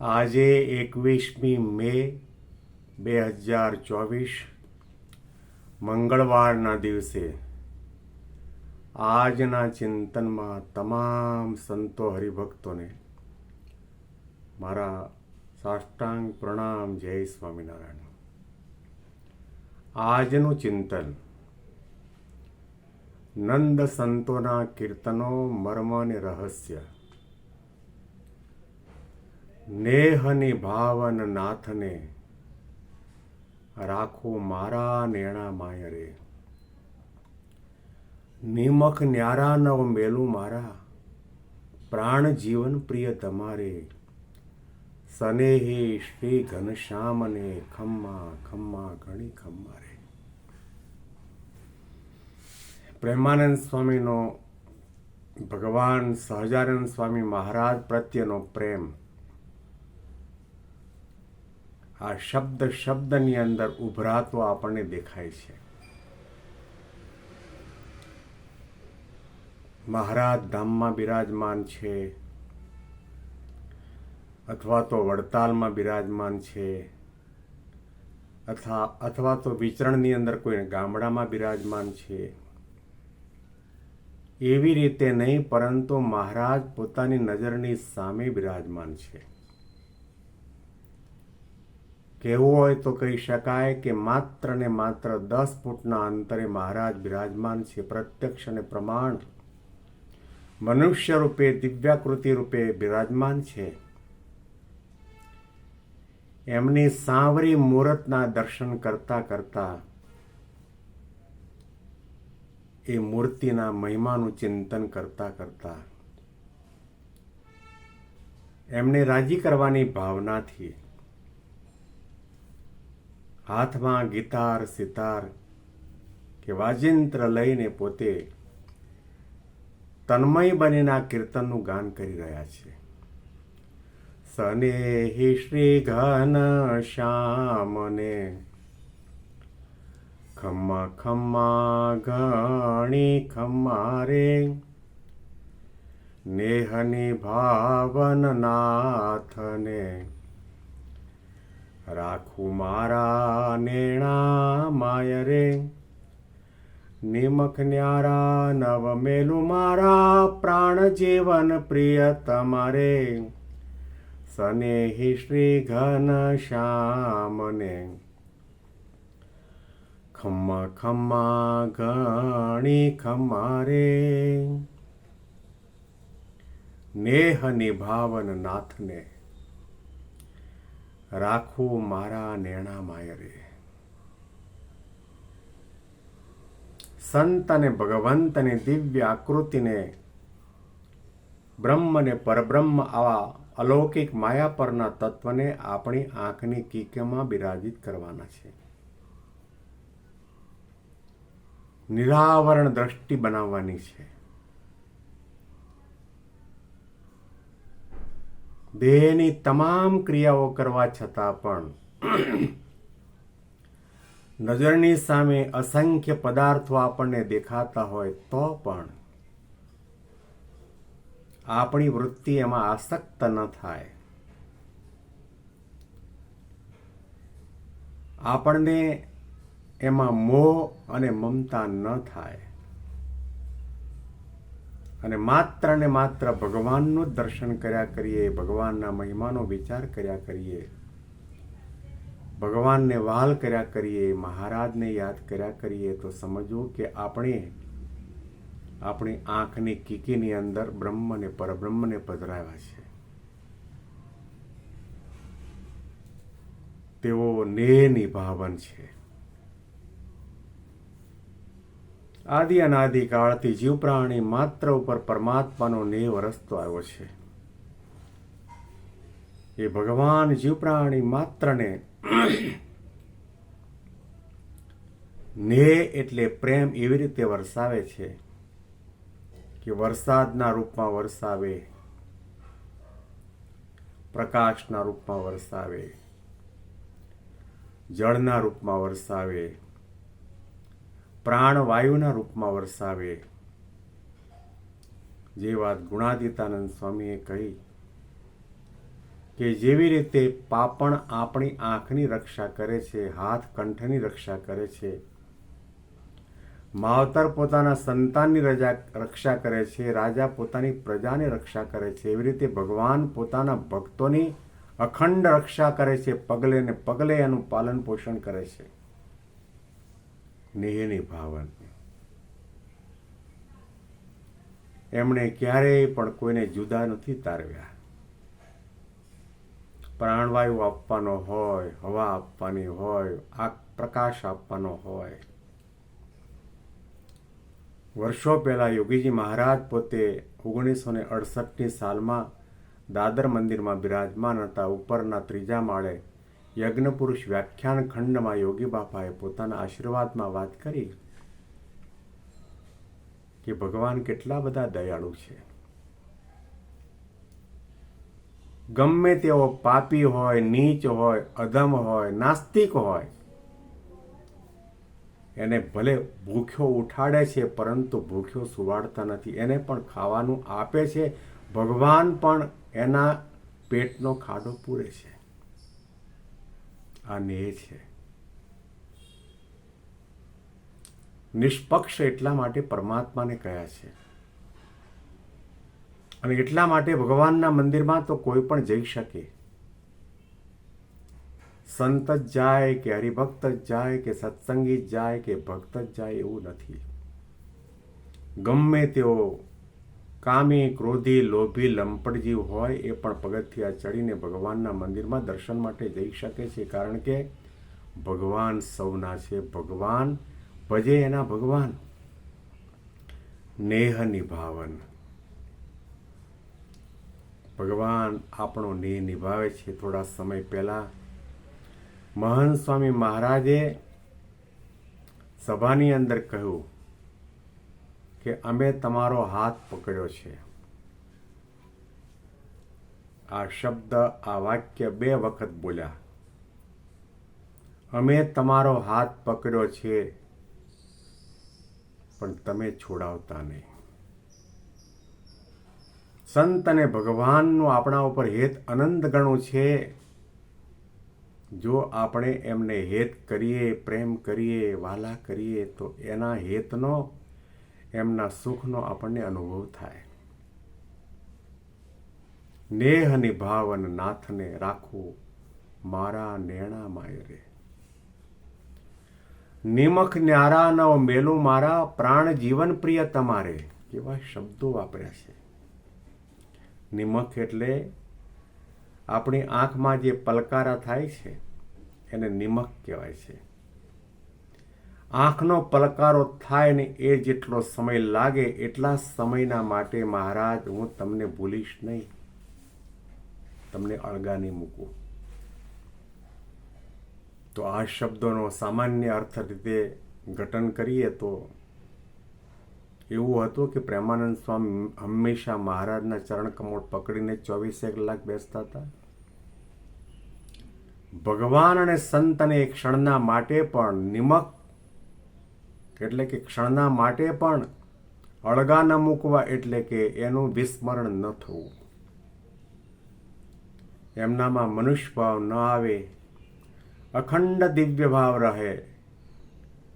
આજે એકવીસમી મે, બે હજાર ચોવીસ, મંગળવારના દિવસે. આજના ચિંતનમાં તમામ સંતો હરિભક્તોને મારા સાષ્ટાંગ પ્રણામ, જય સ્વામિનારાયણ. આજનું ચિંતન, નંદ સંતોના કીર્તનો, મર્મ અને રહસ્ય. નેહની ભાવન નાથને રાખો મારા નેણા માય રે નિમખ ન્યારા નવ મેલું મારા. પ્રાણ જીવન પ્રિય તમારે. સનેહે શ્રી ઘનશ્યામને ખમ્મા ખમ્મા ઘણી ખમ્મા રે પ્રેમાનંદ સ્વામીનો ભગવાન સહજાનંદ સ્વામી મહારાજ પ્રત્યેનો પ્રેમ. આ શબ્દ શબ્દની અંદર ઉભરાતો આપણને દેખાય છે. મહારાજ ધામમાં બિરાજમાન છે, અથવા તો વડતાલમાં બિરાજમાન છે, અથવા અથવા તો વિચરણની અંદર કોઈ ગામડામાં બિરાજમાન છે. એવી રીતે નહીં, પરંતુ મહારાજ પોતાની નજરની સામે બિરાજમાન છે. કહેવું હોય તો કહી શકાય કે માત્ર ને માત્ર દસ ફૂટના અંતરે મહારાજ બિરાજમાન છે. પ્રત્યક્ષ અને પ્રમાણ મનુષ્ય રૂપે દિવ્યાકૃતિ રૂપે બિરાજમાન છે. એમની સાંવરી મુહૂર્તના દર્શન કરતા કરતા એ મૂર્તિના મહિમાનું ચિંતન કરતા કરતા એમને રાજી કરવાની ભાવનાથી હાથમાં ગીતાર, સિતાર કે વાજિંત્ર લઈને પોતે તન્મય બનીને આ કીર્તનનું ગાન કરી રહ્યા છે. સનેહી શ્રી ઘન શ્યામને ખમ્મા ખમ્મા ઘણી ખમ્મા રે નેહની ભાવન નાથને રાખું મારા નેણા માય રે નિમખ ન્યારા નવ મેલું મારા પ્રાણ જીવન પ્રિય તમારે. સનેહી શ્રી ઘન શ્યામને. ખમ્મા ખમ્મા ઘણી ખમારે નેહ નિભાવન નાથને રાખું મારા નેણા માયરે. સંત અને ભગવંતની દિવ્ય આકૃતિને બ્રહ્મ અને પરબ્રહ્મ આવા અલૌકિક માયા પરના તત્વને આપણી આંખની કીકમાં બિરાજિત કરવાના છે. નિરાવરણ દ્રષ્ટિ બનાવવાની છે. દેહની તમામ ક્રિયાઓ કરવા છતાં પણ નજરની સામે અસંખ્ય પદાર્થો આપણને દેખાતા હોય તો પણ આપણી વૃત્તિ એમાં આસક્ત ન થાય. આપણને એમાં મોહ અને મમતા ન થાય. અને માત્ર ને માત્ર ભગવાનનું દર્શન કર્યા કરીએ, ભગવાનના મહિમાનો વિચાર કર્યા કરીએ, ભગવાનને વાલ કર્યા કરીએ, મહારાજને યાદ કર્યા કરીએ, તો સમજવું કે આપણે, આપણી આંખની કીકીની અંદર બ્રહ્મ ને પરબ્રહ્મને પધરાવ્યા છે. તેઓ ને નિભાવન છે. આદિ અનાદિ કાળથી જીવ પ્રાણી માત્ર ઉપર પરમાત્માનો નેવ રસ્તો આવ્યો છે. એ ભગવાન જીવ પ્રાણી માત્રને ને એટલે પ્રેમ એવી રીતે વરસાવે છે કે વરસાદના રૂપમાં વરસાવે, પ્રકાશના રૂપમાં વરસાવે, જળના રૂપમાં વરસાવે પ્રાણવાયુના રૂપમાં વરસાવે. જે વાત ગુણાદિતાનંદ સ્વામીએ કહી કે જેવી રીતે પાપણ આપણી આંખની રક્ષા કરે છે, હાથ કંઠની રક્ષા કરે છે, માવતર પોતાના સંતાનની રજા રક્ષા કરે છે, રાજા પોતાની પ્રજાની રક્ષા કરે છે, એવી રીતે ભગવાન પોતાના ભક્તોની અખંડ રક્ષા કરે છે, પગલે ને પગલે એનું પાલન પોષણ કરે છે. નિહેની ભાવન એમણે ક્યારેય પણ કોઈને જુદા નથી તારવ્યા. પ્રાણવાયુ આપવાનો હોય, હવા આપવાની હોય આ પ્રકાશ આપવાનો હોય. વર્ષો પહેલાં યોગીજી મહારાજ પોતે ઓગણીસો ને અડસઠની સાલમાં દાદર મંદિરમાં બિરાજમાન હતા, ઉપરના ત્રીજા માળે યજ્ઞપુરુષ વ્યાખ્યાન ખંડમાં યોગી બાપાએ પોતાના આશીર્વાદમાં વાત કરી કે ભગવાન કેટલા બધા દયાળુ છે. ગમે તેવો પાપી હોય, નીચ હોય, અધમ હોય, નાસ્તિક હોય, એને ભલે ભૂખ્યો ઉઠાડે છે, પરંતુ ભૂખ્યો સુવાડતા નથી. એને પણ ખાવાનું આપે છે. ભગવાન પણ એના પેટનો ખાડો પૂરે છે. આ ને છે. નિષ્પક્ષ એટલા માટે પરમાત્માને કહ્યા છે. અને એટલા માટે ભગવાનના મંદિરમાં તો કોઈ પણ જઈ શકે. સંત જ જાય કે હરિભક્ત જ જાય કે સત્સંગી જ જાય કે ભક્ત જ જાય એવું નથી. ગમે તેઓ કામી, ક્રોધી, લોભી, લંપટ જીવ હોય એ પણ પગથિયા ચડીને ભગવાનના મંદિરમાં દર્શન માટે જઈ શકે છે. કારણ કે ભગવાન સૌના છે. ભગવાન ભજે એના ભગવાન. નેહ નિભાવન. ભગવાન આપણો નેહ નિભાવે છે. થોડા સમય પહેલાં મહંત સ્વામી મહારાજે સભાની અંદર કહ્યું કે અમે તમારો હાથ પકડ્યો છે. આ શબ્દ, આ વાક્ય બે વખત બોલ્યા. અમે તમારો હાથ પકડ્યો છે, પણ તમે છોડાવતા નહીં. સંત અને ભગવાનનું આપણા ઉપર હેત અનંત ગણું છે. જો આપણે એમને હેત કરીએ, પ્રેમ કરીએ, વાલા કરીએ, તો એના હેતનો એમના સુખનો આપણને અનુભવ થાય. નેહ નિભાવન નાથને રાખવું મારા નેણા માયરે નિમખ ન્યારા નવ મેલું મારા પ્રાણ જીવન પ્રિય તમારે, કેવા શબ્દો વાપર્યા છે. નિમખ એટલે આપણી આંખમાં જે પલકારા થાય છે, એને નિમખ કહેવાય છે. આંખનો પલકારો થાય ને એ જેટલો સમય લાગે એટલા સમયના માટે મહારાજ, હું તમને ભૂલીશ નહીં. તમને અળગા નહીં મૂકું. તો આ શબ્દોનો સામાન્ય અર્થ રીતે ઘટન કરીએ તો એવું હતું કે પ્રેમાનંદ સ્વામી હંમેશા મહારાજના ચરણ કમોળ પકડીને ચોવીસે કલાક બેસતા હતા. ભગવાન અને સંતને એક ક્ષણના માટે પણ નિમક એટલે કે ક્ષણના માટે પણ અળગા ન મૂકવા એટલે કે એનું વિસ્મરણ ન થવું. એમનામાં મનુષ્ય ભાવ ન આવે, અખંડ દિવ્ય ભાવ રહે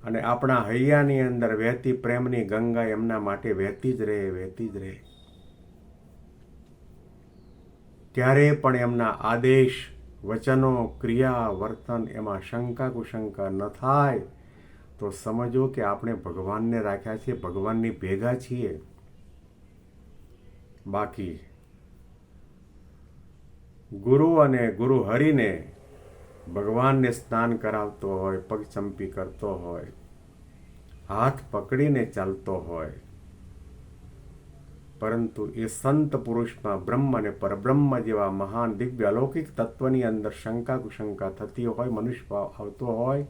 અને આપણા હૈયાની અંદર વહેતી પ્રેમની ગંગા એમના માટે વહેતી જ રહે, વહેતી જ રહે. ત્યારે પણ એમના આદેશ, વચનો, ક્રિયા, વર્તન એમાં શંકા કુશંકા ન થાય. તો સમજો કે આપણે ભગવાનને રાખ્યા છીએ, ભગવાનની ભેગા છીએ. બાકી ગુરુ અને ગુરુ હરિને ભગવાનને સ્નાન કરાવતો હોય પગચંપી કરતો હોય, હાથ પકડીને ચાલતો હોય, પરંતુ એ સંત પુરુષમાં બ્રહ્મ અને પરબ્રહ્મ જેવા મહાન દિવ્ય અલૌકિક તત્વની અંદર શંકા કુશંકા થતી હોય, મનુષ્ય આવતો હોય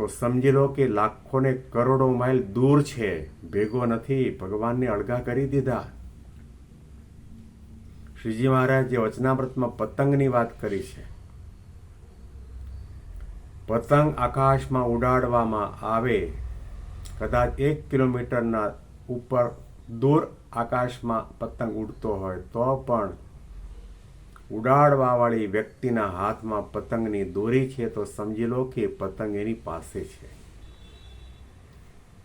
તો સમજી લો કે લાખોને કરોડો માઇલ દૂર છે. ભેગો નથી. ભગવાનને અળગા કરી દીધા. શ્રીજી મહારાજે વચનામૃતમાં પતંગની વાત કરી છે. પતંગ આકાશમાં ઉડાડવામાં આવે. કદાચ એક કિલોમીટરના ઉપર દૂર આકાશમાં પતંગ ઉડતો હોય તો પણ ઉડાડવાવાળી વ્યક્તિના હાથમાં પતંગની દોરી છે તો સમજી લો કે પતંગ એની પાસે છે.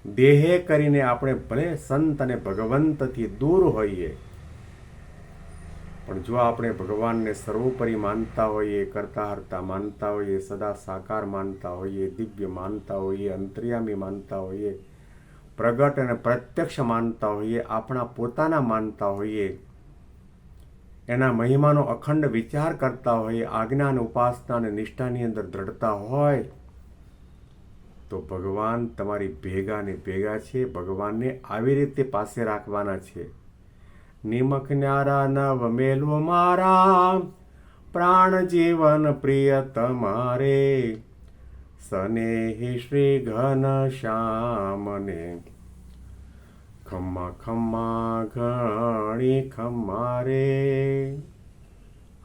દેહે કરીને આપણે ભલે સંત અને ભગવંતથી દૂર હોઈએ, પણ જો આપણે ભગવાનને સર્વોપરી માનતા હોઈએ કરતા હરતા માનતા હોઈએ, સદા સાકાર માનતા હોઈએ, દિવ્ય માનતા હોઈએ, અંતર્યામી માનતા હોઈએ, પ્રગટ અને પ્રત્યક્ષ માનતા હોઈએ, આપણા પોતાના માનતા હોઈએ એના મહિમાનો અખંડ વિચાર કરતા હોઈએ આજ્ઞા અને ઉપાસના અને નિષ્ઠાની અંદર દ્રઢતા હોય, તો ભગવાન તમારી ભેગા ને ભેગા છે, ભગવાનને આવી રીતે પાસે રાખવાના છે. નિમક ન્યારા નવ મેલવો મારા, પ્રાણ જીવન પ્રિય તમારે. સનેહી શ્રી ઘન શ્યામને. ખમ્મા ખમ્મા ઘણી ખમ્મા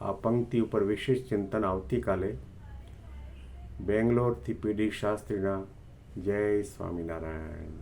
આ પંક્તિ ઉપર વિશેષ ચિંતન આવતીકાલે બેંગ્લોરથી પીડી શાસ્ત્રીના જય સ્વામિનારાયણ.